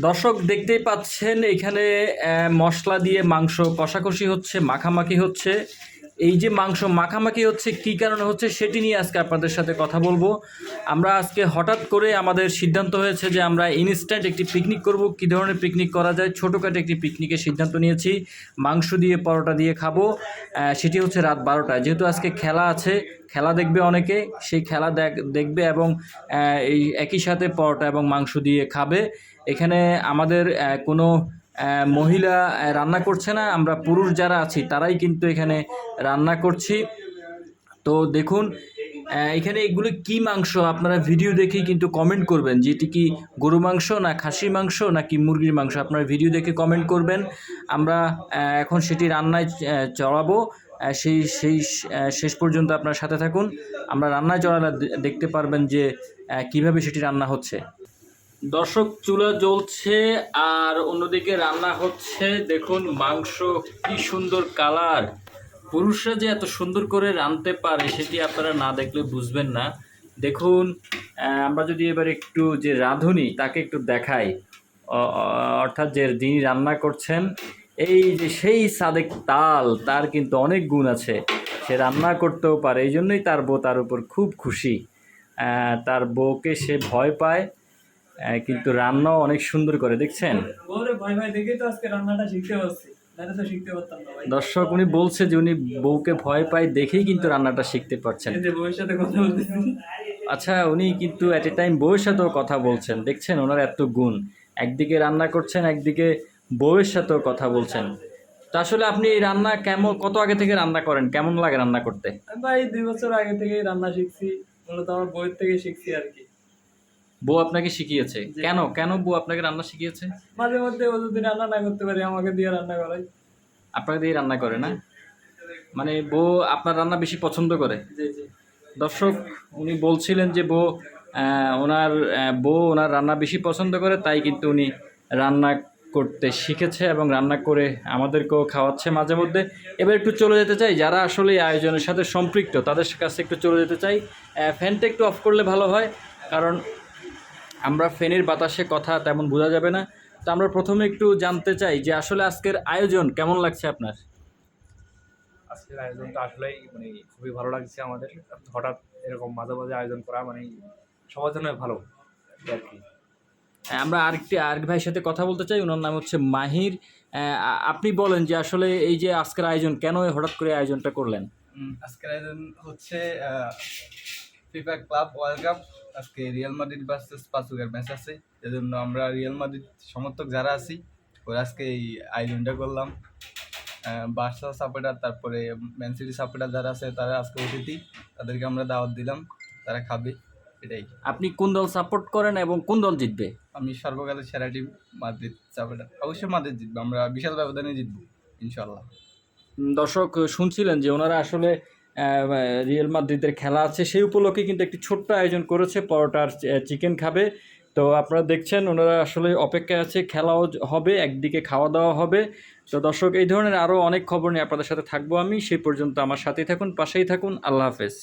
দর্শক দেখতেই পাচ্ছেন এখানে মশলা দিয়ে মাংস কষাকষি হচ্ছে মাখামাখি হচ্ছে। এই যে মাংস মাখামাখি হচ্ছে, কী কারণে হচ্ছে সেটি নিয়ে আজকে আপনাদের সাথে কথা বলব। আমরা আজকে হঠাৎ করে আমাদের সিদ্ধান্ত হয়েছে যে আমরা ইনস্ট্যান্ট একটি পিকনিক করব। কী ধরনের পিকনিক করা যায়? ছোটোখাটো একটি পিকনিকের সিদ্ধান্ত নিয়েছি। মাংস দিয়ে, পরোটা দিয়ে খাব। সেটি হচ্ছে রাত বারোটায়। যেহেতু আজকে খেলা আছে, খেলা দেখবে অনেকে। সেই খেলা দেখ- দেখবে এবং এই একই সাথে পরোটা এবং মাংস দিয়ে খাবে। এখানে আমাদের কোনো মহিলা রান্না করছে না, আমরা পুরুষ যারা আছি, তারাই কিন্তু এখানে রান্না করছি। তো দেখুন এখানে এগুলো কি মাংস? আপনারা ভিডিও দেখেই কিন্তু কমেন্ট করবেন যেটি কি গরু মাংস না খাসির মাংস নাকি মুরগির মাংস। আপনারা ভিডিও দেখে কমেন্ট করবেন। আমরা এখন সেটি রান্নায় চড়াবো। সেই সেই শেষ পর্যন্ত আপনার সাথে থাকুন। আমরা রান্নায় চড়ালে দেখতে পারবেন যে কীভাবে সেটি রান্না হচ্ছে। দর্শক, চুলা জ্বলছে আর অন্যদিকে রান্না হচ্ছে। দেখুন, মাংস কি সুন্দর কালার। পুরুষরা যে এত সুন্দর করে রাঁধতে পারে, সেটি আপনারা না দেখলে বুঝবেন না। দেখুন আমরা যদি এবার একটু যে রাঁধুনি, তাকে একটু দেখাই। অর্থাৎ যে যিনি রান্না করছেন, এই যে সেই সাদেক তাল, তার কিন্তু অনেক গুণ আছে। সে রান্না করতেও পারে, এই জন্যই তার বউ তার উপর খুব খুশি। তার বউকে সে ভয় পায়। কিন্তু রান্নাও অনেক সুন্দর করে দেখছেন? ভাই ভাই দেখে তো আজকে রান্নাটা শিখতে পারছি। দর্শক উনি বলছে যে উনি বউকে ভয় পায় দেখেই কিন্তু রান্নাটা শিখতে পারছেন। আচ্ছা উনি কিন্তু অ্যাট এ টাইম বউয়ের সাথেও কথা বলছেন। দেখছেন ওনার এত গুণ। একদিকে রান্না করছেন একদিকে বউয়ের সাথেও কথা বলছেন। তো আসলে আপনি রান্না কেমন কত আগে থেকে রান্না করেন? কেমন লাগে রান্না করতে? ভাই দুই বছর আগে থেকে রান্না শিখছি। মূলত আমার বইয়ের থেকে শিখছি আর কি। বউ আপনাকে শিখিয়েছে। কেন? কেন বউ আপনাকে রান্না শিখিয়েছে? মাঝে মধ্যে ও যদি রান্না না করতে পারি আমাকে দিয়ে রান্না করাই আপনাকে দিয়ে রান্না করে না? মানে বউ আপনার রান্না বেশি পছন্দ করে। জি জি। দর্শক উনি বলছিলেন যে বউ ওনার বউ ওনার রান্না বেশি পছন্দ করে তাই কিন্তু উনি রান্না করতে শিখেছে এবং রান্না করে আমাদেরকেও খাওয়াচ্ছে মাঝে মধ্যে। এবার একটু চলে যেতে চাই। যারা আসলে এই আয়োজনের সাথে সম্পৃক্ত তাদের কাছে একটু চলে যেতে চাই। ফ্যানটা একটু অফ করলে ভালো হয় কারণ আমরা ফেনের বাতাসে কথা তেমন বোঝা যাবে না। তো আমরা প্রথমে একটু জানতে চাই যে আসলে আজকের আয়োজন কেমন লাগছে আপনার? আজকের আয়োজনটা আসলেই মানে খুবই ভালো লাগছে আমাদের। হঠাৎ এরকম মাঝে মাঝে আয়োজন করা মানে সবার জন্য ভালো আর কি। হ্যাঁ, আমরা আরেকটি আরেক ভাইয়ের সাথে কথা বলতে চাই ওনার নাম হচ্ছে মাহির। আপনি বলেন যে আসলে এই যে আজকের আয়োজন কেন হঠাৎ করে আয়োজনটা করলেন? আজকের আয়োজন হচ্ছে ফিফা ক্লাব ওয়ার্ল্ড কাপ আজকে রিয়াল মাদ্রিদ ভার্সেস পাসুগার ম্যাচ আছে। এজন্য আমরা রিয়াল মাদ্রিদ সমর্থক যারা আছি ওরা আজকে এই আয়োজনটা করলাম। বার্সা সাপোর্টার তারপরে ম্যান সিটি সাপোর্টার যারা আছে তারা আজকে অতিথি তাদেরকে আমরা দাওয়াত দিলাম তারা খাবে এটাই। আপনি কোন দল সাপোর্ট করেন এবং কোন দল জিতবে? আমি সর্বকালের সেরা টিম মাদ্রিদ সাপোর্টার অবশ্যই মাদ্রিদ জিতবে আমরা বিশাল ব্যবধানে জিতবো ইনশাল্লাহ দর্শক শুনছিলেন যে ওনারা আসলে রিয়েল মাদ্রিদের খেলা আছে। সেই উপলক্ষে কিন্তু একটি ছোট্ট আয়োজন করেছে পরোটার চিকেন খাবে। তো আপনারা দেখছেন, ওনারা আসলে অপেক্ষায় আছে, খেলাও হবে, একদিকে খাওয়া দাওয়া হবে। তো দর্শক, এই ধরনের আরও অনেক খবর নিয়ে আপনাদের সাথে থাকব আমি। সেই পর্যন্ত আমার সাথেই থাকুন, পাশেই থাকুন। আল্লাহ হাফেজ।